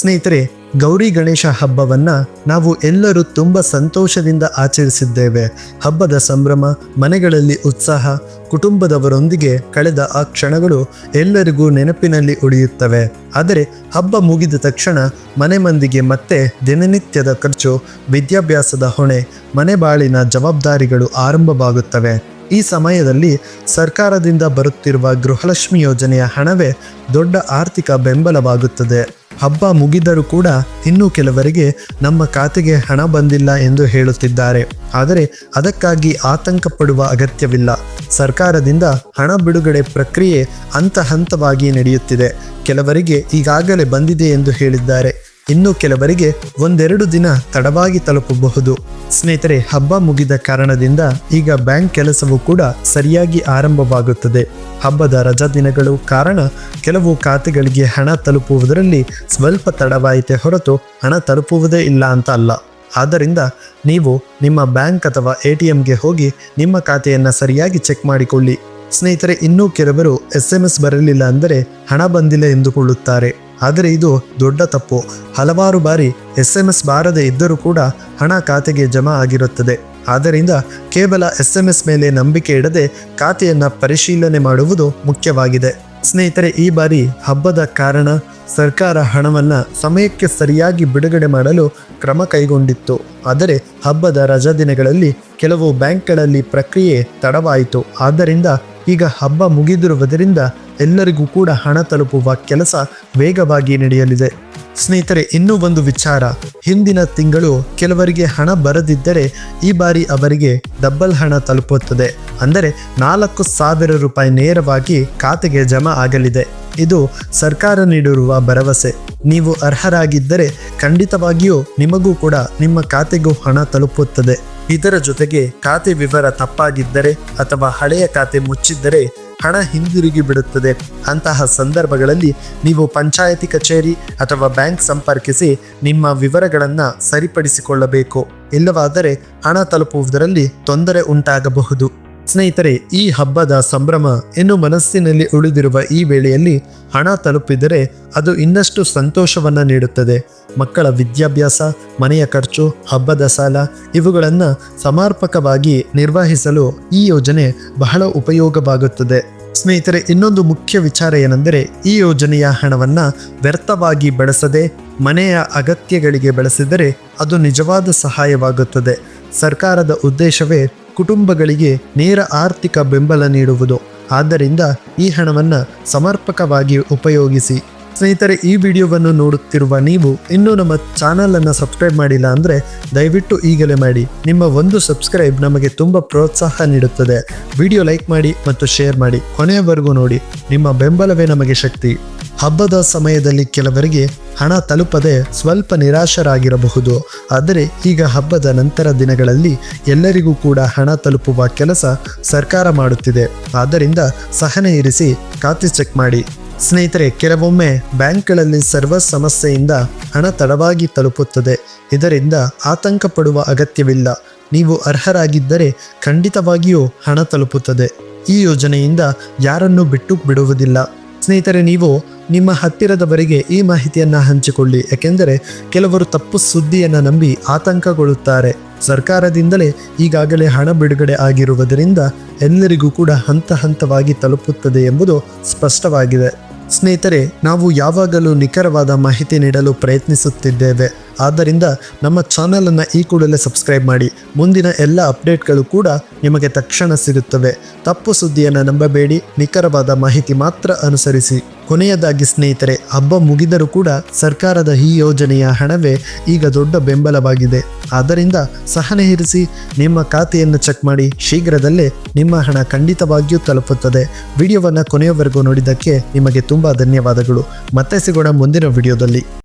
ಸ್ನೇಹಿತರೆ, ಗೌರಿ ಗಣೇಶ ಹಬ್ಬವನ್ನ ನಾವು ಎಲ್ಲರೂ ತುಂಬ ಸಂತೋಷದಿಂದ ಆಚರಿಸಿದ್ದೇವೆ. ಹಬ್ಬದ ಸಂಭ್ರಮ, ಮನೆಗಳಲ್ಲಿ ಉತ್ಸಾಹ, ಕುಟುಂಬದವರೊಂದಿಗೆ ಕಳೆದ ಆ ಕ್ಷಣಗಳು ಎಲ್ಲರಿಗೂ ನೆನಪಿನಲ್ಲಿ ಉಳಿಯುತ್ತವೆ. ಆದರೆ, ಹಬ್ಬ ಮುಗಿದ ತಕ್ಷಣ ಮನೆ ಮಂದಿಗೆ ಮತ್ತೆ ದಿನನಿತ್ಯದ ಖರ್ಚು, ವಿದ್ಯಾಭ್ಯಾಸದ ಹೊಣೆ, ಮನೆ ಬಾಳಿನ ಜವಾಬ್ದಾರಿಗಳು ಆರಂಭವಾಗುತ್ತವೆ. ಈ ಸಮಯದಲ್ಲಿ ಸರ್ಕಾರದಿಂದ ಬರುತ್ತಿರುವ ಗೃಹಲಕ್ಷ್ಮಿ ಯೋಜನೆಯ ಹಣವೇ ದೊಡ್ಡ ಆರ್ಥಿಕ ಬೆಂಬಲವಾಗುತ್ತದೆ. ಹಬ್ಬ ಮುಗಿದರೂ ಕೂಡ ಇನ್ನೂ ಕೆಲವರಿಗೆ ನಮ್ಮ ಖಾತೆಗೆ ಹಣ ಬಂದಿಲ್ಲ ಎಂದು ಹೇಳುತ್ತಿದ್ದಾರೆ. ಆದರೆ ಅದಕ್ಕಾಗಿ ಆತಂಕ ಪಡುವ ಅಗತ್ಯವಿಲ್ಲ. ಸರ್ಕಾರದಿಂದ ಹಣ ಬಿಡುಗಡೆ ಪ್ರಕ್ರಿಯೆ ಹಂತ ಹಂತವಾಗಿ ನಡೆಯುತ್ತಿದೆ. ಕೆಲವರಿಗೆ ಈಗಾಗಲೇ ಬಂದಿದೆ ಎಂದು ಹೇಳಿದ್ದಾರೆ. ಇನ್ನು ಕೆಲವರಿಗೆ ಒಂದೆರಡು ದಿನ ತಡವಾಗಿ ತಲುಪಬಹುದು. ಸ್ನೇಹಿತರೆ, ಹಬ್ಬ ಮುಗಿದ ಕಾರಣದಿಂದ ಈಗ ಬ್ಯಾಂಕ್ ಕೆಲಸವೂ ಕೂಡ ಸರಿಯಾಗಿ ಆರಂಭವಾಗುತ್ತದೆ. ಹಬ್ಬದ ರಜಾ ದಿನಗಳು ಕಾರಣ ಕೆಲವು ಖಾತೆಗಳಿಗೆ ಹಣ ತಲುಪುವುದರಲ್ಲಿ ಸ್ವಲ್ಪ ತಡವಾಯಿತೆ ಹೊರತು ಹಣ ತಲುಪುವುದೇ ಇಲ್ಲ ಅಂತ ಅಲ್ಲ. ಆದ್ದರಿಂದ ನೀವು ನಿಮ್ಮ ಬ್ಯಾಂಕ್ ಅಥವಾ ಎ ಟಿ ಎಂಗೆ ಹೋಗಿ ನಿಮ್ಮ ಖಾತೆಯನ್ನು ಸರಿಯಾಗಿ ಚೆಕ್ ಮಾಡಿಕೊಳ್ಳಿ. ಸ್ನೇಹಿತರೆ, ಇನ್ನೂ ಕೆಲವರು ಎಸ್ ಎಂ ಎಸ್ ಬರಲಿಲ್ಲ ಅಂದರೆ ಹಣ ಬಂದಿಲ್ಲ ಎಂದುಕೊಳ್ಳುತ್ತಾರೆ. ಆದರೆ ಇದು ದೊಡ್ಡ ತಪ್ಪು. ಹಲವಾರು ಬಾರಿ ಎಸ್ ಎಂ ಎಸ್ ಬಾರದೇ ಇದ್ದರೂ ಕೂಡ ಹಣ ಖಾತೆಗೆ ಜಮಾ ಆಗಿರುತ್ತದೆ. ಆದ್ದರಿಂದ ಕೇವಲ ಎಸ್ ಎಂ ಎಸ್ ಮೇಲೆ ನಂಬಿಕೆ ಇಡದೆ ಖಾತೆಯನ್ನು ಪರಿಶೀಲನೆ ಮಾಡುವುದು ಮುಖ್ಯವಾಗಿದೆ. ಸ್ನೇಹಿತರೆ, ಈ ಬಾರಿ ಹಬ್ಬದ ಕಾರಣ ಸರ್ಕಾರ ಹಣವನ್ನು ಸಮಯಕ್ಕೆ ಸರಿಯಾಗಿ ಬಿಡುಗಡೆ ಮಾಡಲು ಕ್ರಮ ಕೈಗೊಂಡಿತ್ತು. ಆದರೆ ಹಬ್ಬದ ರಜಾ ದಿನಗಳಲ್ಲಿ ಕೆಲವು ಬ್ಯಾಂಕ್ಗಳಲ್ಲಿ ಪ್ರಕ್ರಿಯೆ ತಡವಾಯಿತು. ಆದ್ದರಿಂದ ಈಗ ಹಬ್ಬ ಮುಗಿದಿರುವುದರಿಂದ ಎಲ್ಲರಿಗೂ ಕೂಡ ಹಣ ತಲುಪುವ ಕೆಲಸ ವೇಗವಾಗಿ ನಡೆಯಲಿದೆ. ಸ್ನೇಹಿತರೆ, ಇನ್ನೂ ಒಂದು ವಿಚಾರ. ಹಿಂದಿನ ತಿಂಗಳು ಕೆಲವರಿಗೆ ಹಣ ಬರದಿದ್ದರೆ ಈ ಬಾರಿ ಅವರಿಗೆ ಡಬ್ಬಲ್ ಹಣ ತಲುಪುತ್ತದೆ. ಅಂದರೆ ನಾಲ್ಕು ಸಾವಿರ ರೂಪಾಯಿ ನೇರವಾಗಿ ಖಾತೆಗೆ ಜಮಾ ಆಗಲಿದೆ. ಇದು ಸರ್ಕಾರ ನೀಡಿರುವ ಭರವಸೆ. ನೀವು ಅರ್ಹರಾಗಿದ್ದರೆ ಖಂಡಿತವಾಗಿಯೂ ನಿಮಗೂ ಕೂಡ ನಿಮ್ಮ ಖಾತೆಗೂ ಹಣ ತಲುಪುತ್ತದೆ. ಇದರ ಜೊತೆಗೆ ಖಾತೆ ವಿವರ ತಪ್ಪಾಗಿದ್ದರೆ ಅಥವಾ ಹಳೆಯ ಖಾತೆ ಮುಚ್ಚಿದ್ದರೆ ಹಣ ಹಿಂದಿರುಗಿ ಬಿಡುತ್ತದೆ. ಅಂತಹ ಸಂದರ್ಭಗಳಲ್ಲಿ ನೀವು ಪಂಚಾಯತಿ ಕಚೇರಿ ಅಥವಾ ಬ್ಯಾಂಕ್ ಸಂಪರ್ಕಿಸಿ ನಿಮ್ಮ ವಿವರಗಳನ್ನು ಸರಿಪಡಿಸಿಕೊಳ್ಳಬೇಕು. ಇಲ್ಲವಾದರೆ ಹಣ ತಲುಪುವುದರಲ್ಲಿ ತೊಂದರೆ ಉಂಟಾಗಬಹುದು. ಸ್ನೇಹಿತರೆ, ಈ ಹಬ್ಬದ ಸಂಭ್ರಮ ಇನ್ನು ಮನಸ್ಸಿನಲ್ಲಿ ಉಳಿದಿರುವ ಈ ವೇಳೆಯಲ್ಲಿ ಹಣ ತಲುಪಿದರೆ ಅದು ಇನ್ನಷ್ಟು ಸಂತೋಷವನ್ನು ನೀಡುತ್ತದೆ. ಮಕ್ಕಳ ವಿದ್ಯಾಭ್ಯಾಸ, ಮನೆಯ ಖರ್ಚು, ಹಬ್ಬದ ಸಾಲ ಇವುಗಳನ್ನು ಸಮರ್ಪಕವಾಗಿ ನಿರ್ವಹಿಸಲು ಈ ಯೋಜನೆ ಬಹಳ ಉಪಯೋಗವಾಗುತ್ತದೆ. ಸ್ನೇಹಿತರೆ, ಇನ್ನೊಂದು ಮುಖ್ಯ ವಿಚಾರ ಏನೆಂದರೆ, ಈ ಯೋಜನೆಯ ಹಣವನ್ನು ವ್ಯರ್ಥವಾಗಿ ಬಳಸದೆ, ಮನೆಯ ಅಗತ್ಯಗಳಿಗೆ ಬಳಸಿದರೆ ಅದು ನಿಜವಾದ ಸಹಾಯವಾಗುತ್ತದೆ. ಸರ್ಕಾರದ ಉದ್ದೇಶವೇ ಕುಟುಂಬಗಳಿಗೆ ನೇರ ಆರ್ಥಿಕ ಬೆಂಬಲ ನೀಡುವುದು. ಆದ್ದರಿಂದ ಈ ಹಣವನ್ನು ಸಮರ್ಪಕವಾಗಿ ಉಪಯೋಗಿಸಿ. ಸ್ನೇಹಿತರೆ, ಈ ವಿಡಿಯೋವನ್ನು ನೋಡುತ್ತಿರುವ ನೀವು ಇನ್ನೂ ನಮ್ಮ ಚಾನಲನ್ನು ಸಬ್ಸ್ಕ್ರೈಬ್ ಮಾಡಿಲ್ಲ ಅಂದರೆ ದಯವಿಟ್ಟು ಈಗಲೇ ಮಾಡಿ. ನಿಮ್ಮ ಒಂದು ಸಬ್ಸ್ಕ್ರೈಬ್ ನಮಗೆ ತುಂಬ ಪ್ರೋತ್ಸಾಹ ನೀಡುತ್ತದೆ. ವಿಡಿಯೋ ಲೈಕ್ ಮಾಡಿ ಮತ್ತು ಶೇರ್ ಮಾಡಿ. ಕೊನೆಯವರೆಗೂ ನೋಡಿ, ನಿಮ್ಮ ಬೆಂಬಲವೇ ನಮಗೆ ಶಕ್ತಿ. ಹಬ್ಬದ ಸಮಯದಲ್ಲಿ ಕೆಲವರಿಗೆ ಹಣ ತಲುಪದೆ ಸ್ವಲ್ಪ ನಿರಾಶರಾಗಿರಬಹುದು. ಆದರೆ ಈಗ ಹಬ್ಬದ ನಂತರ ದಿನಗಳಲ್ಲಿ ಎಲ್ಲರಿಗೂ ಕೂಡ ಹಣ ತಲುಪುವ ಕೆಲಸ ಸರ್ಕಾರ ಮಾಡುತ್ತಿದೆ. ಆದ್ದರಿಂದ ಸಹನೆ ಇರಿಸಿ ಖಾತೆ ಚೆಕ್ ಮಾಡಿ. ಸ್ನೇಹಿತರೆ, ಕೆಲವೊಮ್ಮೆ ಬ್ಯಾಂಕ್ಗಳಲ್ಲಿ ಸರ್ವರ್ ಸಮಸ್ಯೆಯಿಂದ ಹಣ ತಡವಾಗಿ ತಲುಪುತ್ತದೆ. ಇದರಿಂದ ಆತಂಕ ಪಡುವ ಅಗತ್ಯವಿಲ್ಲ. ನೀವು ಅರ್ಹರಾಗಿದ್ದರೆ ಖಂಡಿತವಾಗಿಯೂ ಹಣ ತಲುಪುತ್ತದೆ. ಈ ಯೋಜನೆಯಿಂದ ಯಾರನ್ನೂ ಬಿಟ್ಟು ಬಿಡುವುದಿಲ್ಲ. ಸ್ನೇಹಿತರೆ, ನೀವು ನಿಮ್ಮ ಹತ್ತಿರದವರಿಗೆ ಈ ಮಾಹಿತಿಯನ್ನು ಹಂಚಿಕೊಳ್ಳಿ. ಏಕೆಂದರೆ ಕೆಲವರು ತಪ್ಪು ಸುದ್ದಿಯನ್ನು ನಂಬಿ ಆತಂಕಗೊಳ್ಳುತ್ತಾರೆ. ಸರ್ಕಾರದಿಂದಲೇ ಈಗಾಗಲೇ ಹಣ ಬಿಡುಗಡೆ ಆಗಿರುವುದರಿಂದ ಎಲ್ಲರಿಗೂ ಕೂಡ ಹಂತ ಹಂತವಾಗಿ ತಲುಪುತ್ತದೆ ಎಂಬುದು ಸ್ಪಷ್ಟವಾಗಿದೆ. ಸ್ನೇಹಿತರೆ, ನಾವು ಯಾವಾಗಲೂ ನಿಖರವಾದ ಮಾಹಿತಿ ನೀಡಲು ಪ್ರಯತ್ನಿಸುತ್ತಿದ್ದೇವೆ. ಆದ್ದರಿಂದ ನಮ್ಮ ಚಾನಲನ್ನು ಈ ಕೂಡಲೇ ಸಬ್ಸ್ಕ್ರೈಬ್ ಮಾಡಿ. ಮುಂದಿನ ಎಲ್ಲ ಅಪ್ಡೇಟ್ಗಳು ಕೂಡ ನಿಮಗೆ ತಕ್ಷಣ ಸಿಗುತ್ತವೆ. ತಪ್ಪು ಸುದ್ದಿಯನ್ನು ನಂಬಬೇಡಿ. ನಿಖರವಾದ ಮಾಹಿತಿ ಮಾತ್ರ ಅನುಸರಿಸಿ. ಕೊನೆಯದಾಗಿ ಸ್ನೇಹಿತರೆ, ಹಬ್ಬ ಮುಗಿದರೂ ಕೂಡ ಸರ್ಕಾರದ ಈ ಯೋಜನೆಯ ಹಣವೇ ಈಗ ದೊಡ್ಡ ಬೆಂಬಲವಾಗಿದೆ. ಆದ್ದರಿಂದ ಸಹನೆ ಇರಿಸಿ, ನಿಮ್ಮ ಖಾತೆಯನ್ನು ಚೆಕ್ ಮಾಡಿ, ಶೀಘ್ರದಲ್ಲೇ ನಿಮ್ಮ ಹಣ ಖಂಡಿತವಾಗಿಯೂ ತಲುಪುತ್ತದೆ. ವಿಡಿಯೋವನ್ನು ಕೊನೆಯವರೆಗೂ ನೋಡಿದ್ದಕ್ಕೆ ನಿಮಗೆ ತುಂಬ ಧನ್ಯವಾದಗಳು. ಮತ್ತೆ ಸಿಗೋಣ ಮುಂದಿನ ವಿಡಿಯೋದಲ್ಲಿ.